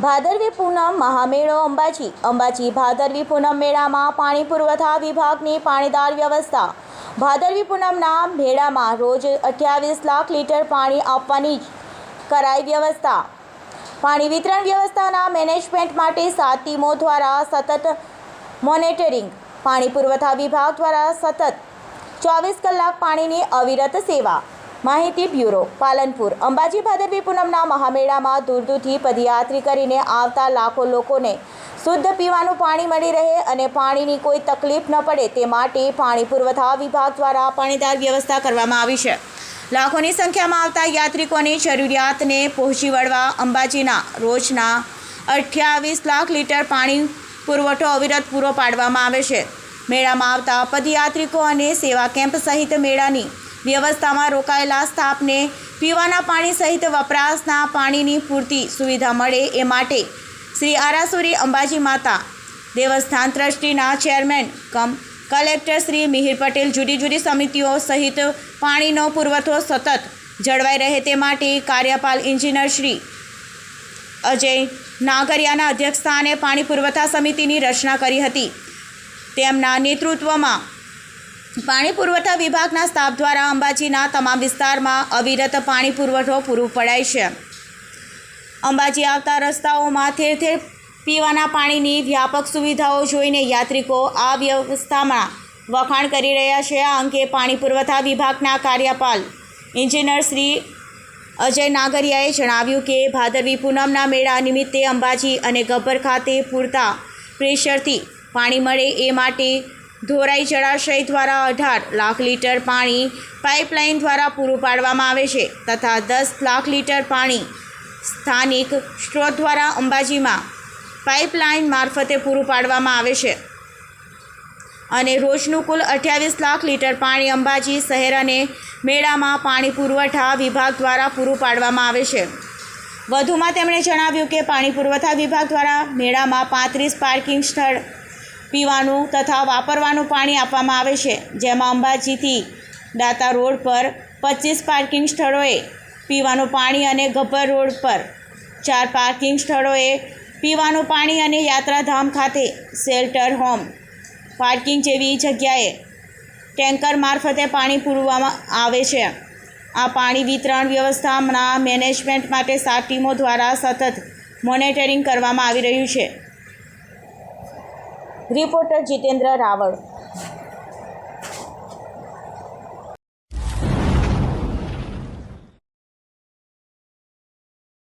ભાદરવી પૂનમ મહામેળો અંબાજી. અંબાજી ભાદરવી પૂનમ મેળામાં પાણી પુરવઠા વિભાગની પાણીદાર વ્યવસ્થા. ભાદરવી પૂનમના મેળામાં રોજ અઠ્યાવીસ લાખ લીટર પાણી આપવાની કરાઈ વ્યવસ્થા. પાણી વિતરણ વ્યવસ્થાના મેનેજમેન્ટ માટે સાત ટીમો દ્વારા સતત મોનિટરિંગ. પાણી પુરવઠા વિભાગ દ્વારા સતત ચોવીસ કલાક પાણીની અવિરત સેવા. માહિતી બ્યુરો, પાલનપુર. અંબાજી ભાદરવી પૂનમના મહામેળામાં દૂર દૂરથી પદયાત્રી કરીને આવતા લાખો લોકોને શુદ્ધ પીવાનું પાણી મળી રહે અને પાણીની કોઈ તકલીફ ન પડે તે માટે પાણી પુરવઠા વિભાગ દ્વારા પાણીદાર વ્યવસ્થા કરવામાં આવી છે. લાખોની સંખ્યામાં આવતા યાત્રિકોની જરૂરિયાતને પહોંચી વળવા અંબાજીના રોજના અઠ્યાવીસ લાખ લીટર પાણી પુરવઠો અવિરત પૂરો પાડવામાં આવે છે. મેળામાં આવતા પદયાત્રિકો અને સેવા કેમ્પ સહિત મેળાની વ્યવસ્થામાં રોકાયેલા સ્ટાફને પીવાના પાણી સહિત વપરાશના પાણીની પૂરતી સુવિધા મળે એ માટે શ્રી આરાસુરી અંબાજી માતા દેવસ્થાન ટ્રસ્ટીના chairman cum collector Shri Mihir Patel જુદી જુદી સમિતિઓ સહિત પાણીનો પુરવઠો સતત જળવાઈ રહે તે માટે કાર્યપાલ ઇન્જિનિયર શ્રી અજય નાગરિયાના અધ્યક્ષસ્થાને પાણી પુરવઠા સમિતિની રચના કરી હતી. તેમના નેતૃત્વમાં પાણી પુરવઠા વિભાગના સ્ટાફ દ્વારા અંબાજીના તમામ વિસ્તારમાં અવિરત પાણી પુરવઠો પૂરું પડાય છે. અંબાજી આવતા રસ્તાઓમાં ઠેર ઠેર પીવાના પાણીની વ્યાપક સુવિધાઓ જોઈને યાત્રિકો આ વ્યવસ્થામાં વખાણ કરી રહ્યા છે. આ અંગે પાણી પુરવઠા વિભાગના કાર્યપાલ ઇન્જિનિયર શ્રી અજય નાગરિયાએ જણાવ્યું કે, ભાદરવી પૂનમના મેળા નિમિત્તે અંબાજી અને ગબ્બર ખાતે પૂરતા પ્રેશરથી પાણી મળે એ માટે ધોરાઈ જળાશય દ્વારા અઢાર લાખ લીટર પાણી પાઇપલાઇન દ્વારા પૂરું પાડવામાં આવે છે તથા દસ લાખ લીટર પાણી સ્થાનિક સ્ત્રોત દ્વારા અંબાજીમાં પાઇપલાઇન મારફતે પૂરું પાડવામાં આવે છે. અને રોજનું કુલ અઠ્યાવીસ લાખ લીટર પાણી અંબાજી શહેર અને મેળામાં પાણી પુરવઠા વિભાગ દ્વારા પૂરું પાડવામાં આવે છે. વધુમાં તેમણે જણાવ્યું કે પાણી પુરવઠા વિભાગ દ્વારા મેળામાં પાંત્રીસ પાર્કિંગ સ્થળ પીવાનું તથા વાપરવાનું પાણી આપવામાં આવે છે. જેમાં અંબાજીથી દાતા રોડ પર પચીસ પાર્કિંગ સ્થળોએ પીવાનું પાણી અને ગબ્બર રોડ પર ચાર પાર્કિંગ સ્થળોએ પીવાનું પાણી અને યાત્રાધામ ખાતે શેલ્ટર હોમ, પાર્કિંગ જેવી જગ્યાએ ટેન્કર મારફતે પાણી પૂરવામાં આવે છે. આ પાણી વિતરણ વ્યવસ્થાના મેનેજમેન્ટ માટે સાત ટીમો દ્વારા સતત મોનિટરિંગ કરવામાં આવી રહ્યું છે. રિપોર્ટર જીતેન્દ્ર રાવળ